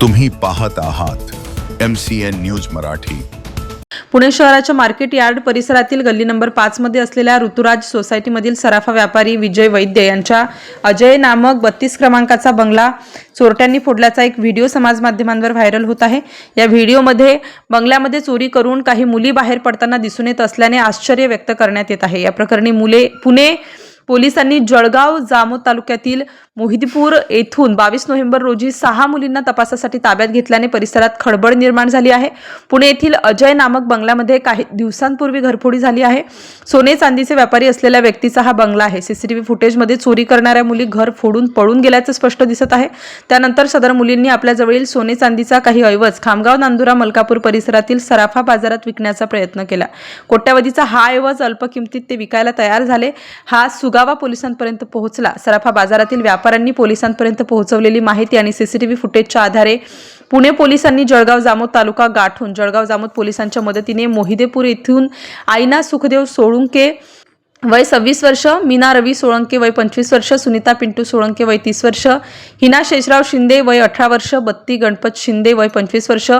तुम्ही पाहत आहात M C N news Marathi. Pune शहराच्या मार्केट यार्ड परिसरातील गल्ली नंबर पाचमध्ये असलेल्या ऋतुराज सोसायटीमधील सराफा व्यापारी विजय वैद्य यांच्या अजय नामक बत्तीस क्रमांकाचा बंगला चोरट्यांनी फोडल्याचा एक व्हिडिओ समाज माध्यमांवर व्हायरल होत आहे. या व्हिडिओमध्ये बंगल्यामध्ये चोरी करून काही मुली बाहेर पडताना दिसून येत असल्याने आश्चर्य व्यक्त करण्यात येत आहे. या प्रकरणी मुले पुणे पोलिसांनी जळगाव जामोद तालुक्यातील मोहिदपूर येथून बावीस नोव्हेंबर रोजी सहा मुलींना तपासासाठी ताब्यात घेतल्याने परिसरात खळबळ निर्माण झाली आहे. पुणे येथील अजय नामक बंगल्यामध्ये काही दिवसांपूर्वी घरफोडी झाली आहे. सोने चांदीचे व्यापारी असलेल्या व्यक्तीचा हा बंगला आहे. सीसीटीव्ही फुटेजमध्ये चोरी करणाऱ्या मुली घर फोडून पळून गेल्याचं स्पष्ट दिसत आहे. त्यानंतर सदर मुलींनी आपल्याजवळील सोने चांदीचा काही ऐवज खामगाव नांदुरा मलकापूर परिसरातील सराफा बाजारात विकण्याचा प्रयत्न केला. कोट्यावधीचा हा ऐवज अल्प किमतीत ते विकायला तयार झाले. हा सुगावा पोलिसांपर्यंत पोहोचला. सराफा बाजारातील व्यापाऱ्यांनी पोलिसांपर्यंत पोहोचवलेली माहिती आणि सीसीटीव्ही फुटेजच्या आधारे पुणे पोलिसांनी जळगाव जामोद तालुका गाठून जळगाव जामोद पोलिसांच्या मदतीने मोहिदेपूर येथून आईना सुखदेव सोळुंके वय सव्वीस वर्ष मीना रवी सोळंके वय पंचवीस वर्ष सुनीता पिंटू सोळंके वय तीस वर्ष हिना शेषराव शिंदे वय अठरा वर्ष बत्ती गणपत शिंदे वय पंचवीस वर्ष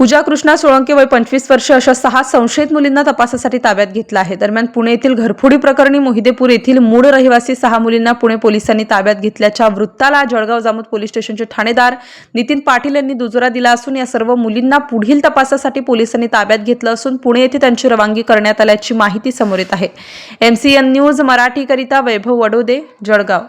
पूजा कृष्णा सोळंके वय पंचवीस वर्ष अशा सहा संशयित मुलींना तपासासाठी ताब्यात घेतलं आहे. दरम्यान पुणे येथील घरफोडी प्रकरणी मोहिदेपूर येथील मूळ रहिवासी सहा मुलींना पुणे पोलिसांनी ताब्यात घेतल्याच्या वृत्ताला जळगाव जामोद पोलीस स्टेशनचे ठाणेदार नितीन पाटील यांनी दुजोरा दिला असून या सर्व मुलींना पुढील तपासासाठी पोलिसांनी ताब्यात घेतलं असून पुणे येथे त्यांची रवानगी करण्यात आल्याची माहिती समोर येत आहे. एमसीएन न्यूज मराठीकरिता वैभव वडोदे जळगाव.